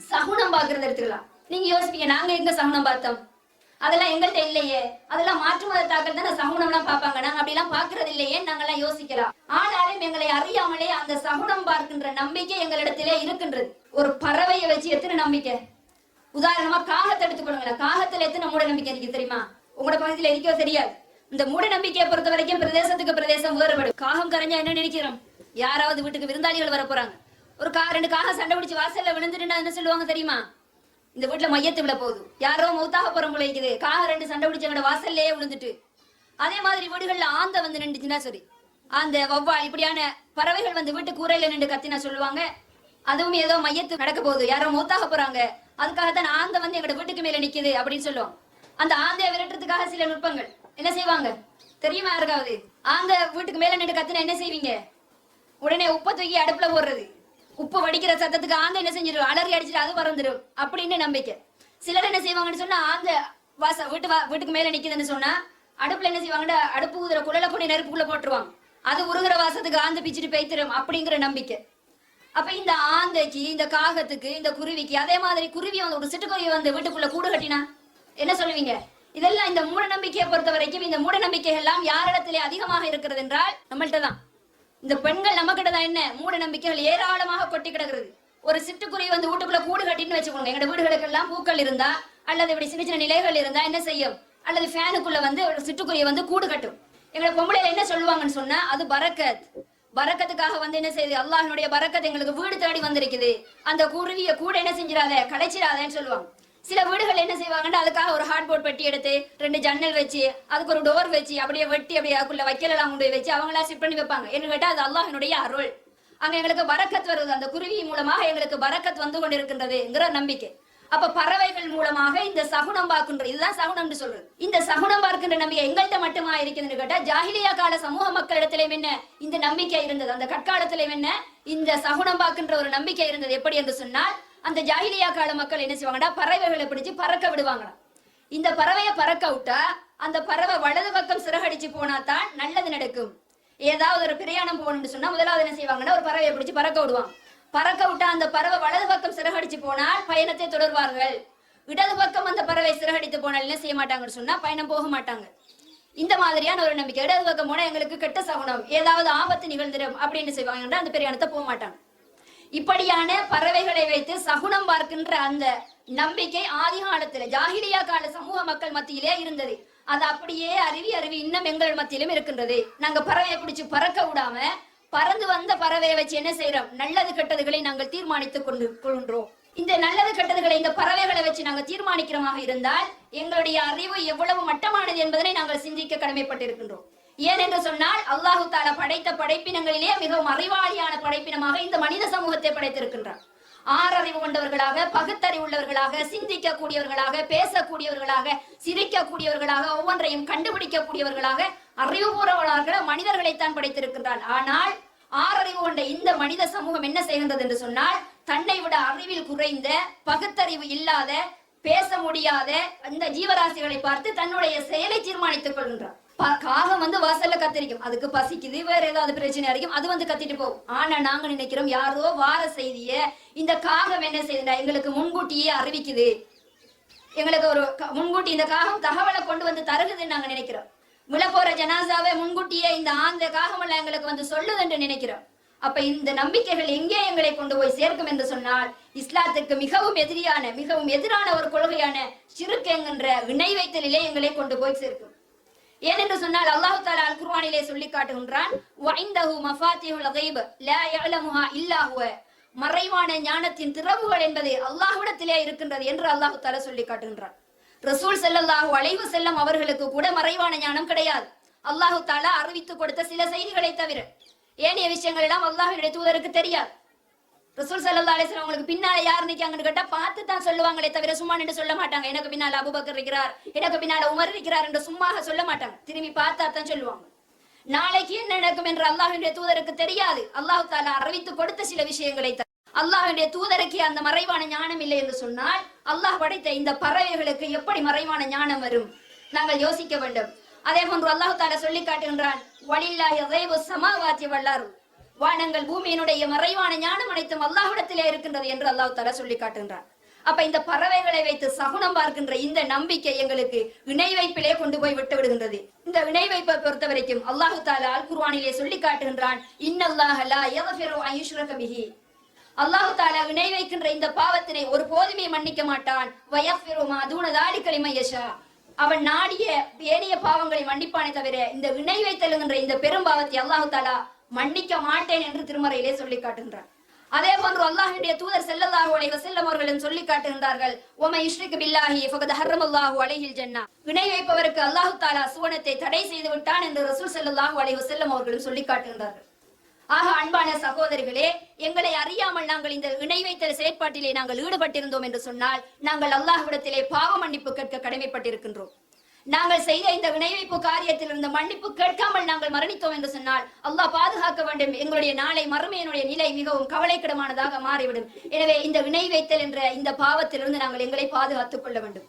சகுனம் பார்க்கறது எடுத்துக்கலாம். நீங்க யோசிப்பீங்க நாங்க எங்க சகுனம் பார்த்தோம்? அதெல்லாம் எங்கள்கிட்ட இல்லையே. அதெல்லாம் மாற்று மதத்தாக்கள் தானே சகுனம் எல்லாம் பார்ப்பாங்க. நாங்க அப்படிலாம் பாக்குறது இல்லையே நாங்கெல்லாம் யோசிக்கலாம். ஆனாலும் எங்களை அறியாமலே அந்த சகுனம் பார்க்கின்ற நம்பிக்கை எங்களிடத்திலே இருக்கின்றது. ஒரு பறவையை வச்சு எத்தனை நம்பிக்கை? உதாரணமா காகத்தை எடுத்துக்கொள்ளுங்களேன். காகத்துல எத்தனை மூட நம்பிக்கை இருக்கு தெரியுமா? உங்களோட பகுதியில இருக்கோ தெரியாது. இந்த மூட நம்பிக்கையை பொறுத்த வரைக்கும் பிரதேசத்துக்கு பிரதேசம் வேறுபடும். காகம் கரைஞ்சா என்ன நினைக்கிறோம்? யாராவது வீட்டுக்கு விருந்தாளிகள் வர போறாங்க ஒரு கா ரெண்டு காக சண்டை பிடிச்சி வாசல்ல விழுந்துட்டு என்ன சொல்லுவாங்க தெரியுமா? இந்த வீட்டுல மையத்து விட போகுது. யாரோ மௌத்தாக புறம் இருக்குது. காகம் ரெண்டு சண்டை பிடிச்சவங்க வாசல்லே விழுந்துட்டு. அதே மாதிரி வீடுகள்ல ஆந்த வந்து நின்றுச்சுன்னா சரி. அந்த வவ்வால் இப்படியான பறவைகள் வந்து வீட்டு கூரையில நின்று கத்தினா சொல்லுவாங்க. அதுவும் ஏதோ மையத்து நடக்க போகுது. யாரோ மௌத்தாக போறாங்க. அதுக்காகத்தான் ஆந்த வந்து எங்களோட வீட்டுக்கு மேல நிக்குது அப்படின்னு சொல்லுவாங்க அந்த ஆந்தைய விரட்டுறதுக்காக சில நுட்பங்கள். என்ன செய்வாங்க? தெரியுமா யாருக்காவது? ஆந்த வீட்டுக்கு மேல நின்று கத்தினா என்ன செய்வீங்க? உடனே உப்பை தூக்கி அடுப்புல போடுறது. உப்பு வடிக்கிற சத்தத்துக்கு ஆந்த என்ன செஞ்சிடும் அலறி அடிச்சிட்டு அது பறந்துடும் அப்படின்னு நம்பிக்கை. சிலர் என்ன செய்வாங்கன்னு சொன்னா ஆந்த வாச வீட்டு வா வீட்டுக்கு மேல நிக்குதுன்னு சொன்னா அடுப்புல என்ன செய்வாங்கன்னா அடுப்பு ஊதுற குழல கொண்டு நெருப்புக்குள்ள போட்டுருவாங்க. அது உருகிற வாசத்துக்கு ஆந்த பிச்சுட்டு பெய்த்திரும் அப்படிங்கிற நம்பிக்கை. அப்ப இந்த ஆந்தைக்கு இந்த காகத்துக்கு இந்த குருவிக்கு அதே மாதிரி குருவி வந்து ஒரு சிட்டுக்குருவி வந்து வீட்டுக்குள்ள கூடு கட்டினா என்ன சொல்லுவீங்க? இதெல்லாம் இந்த மூட நம்பிக்கையை பொறுத்த வரைக்கும் இந்த மூட நம்பிக்கை எல்லாம் யாரிடத்திலே அதிகமாக இருக்கிறது என்றால் நம்மள்ட்ட தான். இந்த பெண்கள் நம்ம தான் என்ன? மூட நம்பிக்கைகள் ஏராளமாக கொட்டி கிடக்குறது. ஒரு சிட்டுக்குருவி வந்து வீட்டுக்குள்ள கூடு கட்டின்னு வச்சுக்கோங்க. எங்க வீடுகளுக்கு எல்லாம் பூக்கள் இருந்தா அல்லது இப்படி சின்ன சின்ன நிலைகள் இருந்தா என்ன செய்யும்? அல்லது ஃபேனுக்குள்ள வந்து ஒரு சிட்டுக்குருவி வந்து கூடு கட்டும். எங்களை பொம்பளையில என்ன சொல்லுவாங்கன்னு சொன்னா அது பறக்கத். பறக்கத்துக்காக வந்து என்ன செய்யுது? அல்லாஹனுடைய பரக்கத் எங்களுக்கு வீடு தேடி வந்திருக்குது. அந்த குருவிய கூட என்ன செஞ்சிடாத? கலைச்சிடாதேன்னு சொல்லுவாங்க. சில வீடுகள் என்ன செய்வாங்கன்னா அதுக்காக ஒரு ஹார்ட் போர்ட் பெட்டி எடுத்து ரெண்டு ஜன்னல் வச்சு அதுக்கு ஒரு டோர் வச்சு அப்படியே வெட்டி அப்படியே அதுக்குள்ள வைக்கலாம் கொண்டு போய் வச்சு அவங்களா செட் பண்ணி வைப்பாங்க. என்ன கேட்டா அது அல்லாஹ்னுடைய அருள். அங்க எங்களுக்கு பரக்கத் வருது. அந்த குருவி மூலமாக எங்களுக்கு பரக்கத் வந்து கொண்டிருக்கின்றதுங்கிற நம்பிக்கை. அப்ப பறவைகள் மூலமாக இந்த சகுனம் பார்க்கின்ற இதுதான் சகுனம்னு சொல்றது. இந்த சகுனம் பார்க்கின்ற நம்பிக்கை எங்கள்கிட்ட மட்டுமா இருக்குதுன்னு கேட்டா ஜாகிலியா கால சமூக மக்களிடத்திலே என்ன இந்த நம்பிக்கை இருந்தது. அந்த கற்காலத்திலே என்ன இந்த சகுனம் பார்க்கின்ற ஒரு நம்பிக்கை இருந்தது. எப்படி என்று சொன்னால் அந்த ஜாகிலியா கால மக்கள் என்ன செய்வாங்கடா? பறவைகளை பிடிச்சு பறக்க விடுவாங்களாம் இந்த பறவையை பறக்க விட்டா அந்த பறவை வலது பக்கம் சிறகடிச்சு போனா தான் நல்லது நடக்கும். ஏதாவது ஒரு பிரயாணம் போகணும்னு சொன்னா முதலாவது என்ன செய்வாங்கன்னா ஒரு பறவையை பிடிச்சு பறக்க விடுவாங்க பறக்க விட்டா அந்த பறவை வலது பக்கம் சிறகடிச்சு போனால் பயணத்தை தொடர்வார்கள். இடது பக்கம் அந்த பறவை சிறகடித்து போனால் என்ன செய்ய மாட்டாங்கன்னு சொன்னா பயணம் போக மாட்டாங்க. இந்த மாதிரியான ஒரு நம்பிக்கை. இடது பக்கம் போனா எங்களுக்கு கெட்ட சகுனம். ஏதாவது ஆபத்து நிகழ்ந்துடும் அப்படின்னு செய்வாங்கன்னா அந்த பிரயாணத்தை போக மாட்டாங்க. இப்படியான பறவைகளை வைத்து சகுனம் பார்க்கின்ற அந்த நம்பிக்கை ஆதி காலத்துல ஜாகிலியா கால சமூக மக்கள் மத்தியிலே இருந்தது. அது அப்படியே அருவி அருவி இன்னும் எங்கள் மத்தியிலும் இருக்கின்றது. நாங்க பறவையை பிடிச்சு பறக்க விடாம பறந்து வந்த பறவையை வச்சு என்ன செய்யறோம் நல்லது கெட்டதுகளை நாங்கள் தீர்மானித்துக் கொண்டு கொள்கின்றோம். இந்த நல்லது கெட்டதுகளை இந்த பறவைகளை வச்சு நாங்கள் தீர்மானிக்கிறோமாக இருந்தால் எங்களுடைய அறிவு எவ்வளவு மட்டமானது என்பதனை நாங்கள் சிந்திக்க கடமைப்பட்டிருக்கின்றோம். ஏனென்று சொன்னால் அல்லாஹு தாலா படைத்த படைப்பினங்களிலே மிகவும் அறிவாளியான படைப்பினமாக இந்த மனித சமூகத்தை படைத்திருக்கின்றார். ஆறறிவு கொண்டவர்களாக பகுத்தறிவு உள்ளவர்களாக சிந்திக்க கூடியவர்களாக பேசக்கூடியவர்களாக சிரிக்கக்கூடியவர்களாக ஒவ்வொன்றையும் கண்டுபிடிக்கக்கூடியவர்களாக அறிவுபூர்வர்களாக மனிதர்களைத்தான் படைத்திருக்கின்றான் ஆனால் ஆறறிவு கொண்ட இந்த மனித சமூகம் என்ன செய்கின்றது என்று சொன்னால் தன்னை விட அறிவில் குறைந்த பகுத்தறிவு இல்லாத பேச முடியாத அந்த ஜீவராசிகளை பார்த்து தன்னுடைய செயலை தீர்மானித்துக் கொள்கின்றார். காகம் வந்து வாசல்ல கத்திரிக்கும். அதுக்கு பசிக்குது வேற ஏதாவது பிரச்சனை அடிக்கும் அது வந்து கத்திட்டு போகும். ஆனா நாங்க நினைக்கிறோம் யாரோ வார செய்திய இந்த காகம் என்ன செய்யுதுடா எங்களுக்கு முன்கூட்டியே அறிவிக்குது. எங்களுக்கு ஒரு முன்கூட்டி இந்த காகம் தகவலை கொண்டு வந்து தருகுதுன்னு நாங்க நினைக்கிறோம். விழப்போற ஜனாசாவை முன்கூட்டியே இந்த ஆந்த காகமெல்லாம் எங்களுக்கு வந்து சொல்லுது என்று நினைக்கிறோம். அப்ப இந்த நம்பிக்கைகள் எங்கே எங்களை கொண்டு போய் சேர்க்கும் என்று சொன்னால் இஸ்லாத்துக்கு மிகவும் எதிரியான மிகவும் எதிரான ஒரு கொள்கையான சிறுக்கு என்கின்ற இணை வைத்தலிலே எங்களை கொண்டு போய் சேர்க்கும். ஏனென்று சொன்னால் அல்லாஹு தாலா அல் குர்வானிலே சொல்லி காட்டுகின்றான் வைந்தஹு மறைவான ஞானத்தின் திறவுகள் என்பது அல்லாஹ்விடத்திலே இருக்கின்றது என்று அல்லாஹு தாலா சொல்லி காட்டுகின்றான். ரசூல் செல்லல்லாஹு அலைவு செல்லம் அவர்களுக்கு கூட மறைவான ஞானம் கிடையாது. அல்லாஹு தாலா அறிவித்து கொடுத்த சில செய்திகளை தவிர ஏனைய விஷயங்கள் எல்லாம் அல்லாஹ்வுடைய தூதருக்கு தெரியாது. ரசூல் சல்லா அலிஸ்லாம் அவங்களுக்கு பின்னால யார் நிக்காங்கன்னு கேட்டா பார்த்து தான் சொல்லுவாங்களே தவிர சும்மா நின்று சொல்ல மாட்டாங்க. எனக்கு பின்னால அபுபக்கர் இருக்கிறார் எனக்கு பின்னால உமர் இருக்கிறார் என்று சும்மாக சொல்ல மாட்டாங்க. திரும்பி பார்த்தா தான் சொல்லுவாங்க. நாளைக்கு என்ன நடக்கும் என்று அல்லாஹுடைய தூதருக்கு தெரியாது. அல்லாஹ் தாலா அறிவித்து கொடுத்த சில விஷயங்களை அல்லாஹுடைய தூதருக்கு அந்த மறைவான ஞானம் இல்லை என்று சொன்னால் அல்லாஹ் படைத்த இந்த பறவைகளுக்கு எப்படி மறைவான ஞானம் வரும்? நாங்கள் யோசிக்க வேண்டும். அதே போன்று அல்லாஹ் தாலா சொல்லி காட்டுகின்றான் வலில்லாஹி சமாவாத்தி வல்லாரு வானங்கள் பூமியினுடைய மறைவான ஞானம் அனைத்தும் அல்லாஹிடத்திலே இருக்கின்றது என்று அல்லாஹ் தால சொல்லி காட்டுகின்றான். அப்ப இந்த பறவைகளை வைத்து சகுனம் பார்க்கின்ற இந்த நம்பிக்கை எங்களுக்கு இணை வைப்பிலே கொண்டு போய் விட்டு விடுகின்றது. இந்த இணை வைப்பை பொறுத்த வரைக்கும் அல்லாஹு தாலா அல் குர்வானிலே சொல்லி காட்டுகின்றான் இன்னல்லாஹ அல்லாஹு தாலா இணை வைக்கின்ற இந்த பாவத்தினை ஒரு போதுமே மன்னிக்க மாட்டான். வயஃபிரு மா யஷா. அவன் நாடிய ஏனைய பாவங்களை மன்னிப்பானே தவிர இந்த இணை வைத்தலுகின்ற இந்த பெரும் பாவத்தை அல்லாஹு தாலா மன்னிக்க மாட்டேன் என்று திருமறையிலே சொல்லி காட்டுகின்றான் அதே போன்று அல்லாஹுடைய தூதர் செல்லல்லாஹு அலைஹி வஸல்லம் அவர்களும் சொல்லி காட்டுகின்றார்கள் உமை யுஷ்ரிக் பில்லாஹி ஃபகத் ஹர்ரமல்லாஹு அலைஹில் ஜன்னா. வினை வைப்பவருக்கு அல்லாஹ் தாலா சுவனத்தை தடை செய்து விட்டான் என்று ரசூல் செல்லல்லாஹு அலைஹி வஸல்லம் அவர்களும் சொல்லி காட்டுகின்றார்கள். ஆக அன்பான சகோதரிகளே எங்களை அறியாமல் நாங்கள் இந்த இணை வைத்தல் செயற்பாட்டிலே நாங்கள் ஈடுபட்டிருந்தோம் என்று சொன்னால் நாங்கள் அல்லாஹ்விடத்திலே பாவ மன்னிப்பு கேட்க கடமைப்பட்டிருக்கின்றோம். நாங்கள் செய்த இந்த வினைவிப்பு வைப்பு காரியத்தில் இருந்த மன்னிப்பு கேட்காமல் நாங்கள் மரணித்தோம் என்று சொன்னால் அல்லாஹ் பாதுகாக்க வேண்டும். எங்களுடைய நாளை மறுமையினுடைய நிலை மிகவும் கவலைக்கிடமானதாக மாறிவிடும். எனவே இந்த வினை வைத்தல் என்ற இந்த பாவத்திலிருந்து நாங்கள் எங்களை பாதுகாத்துக் கொள்ள வேண்டும்.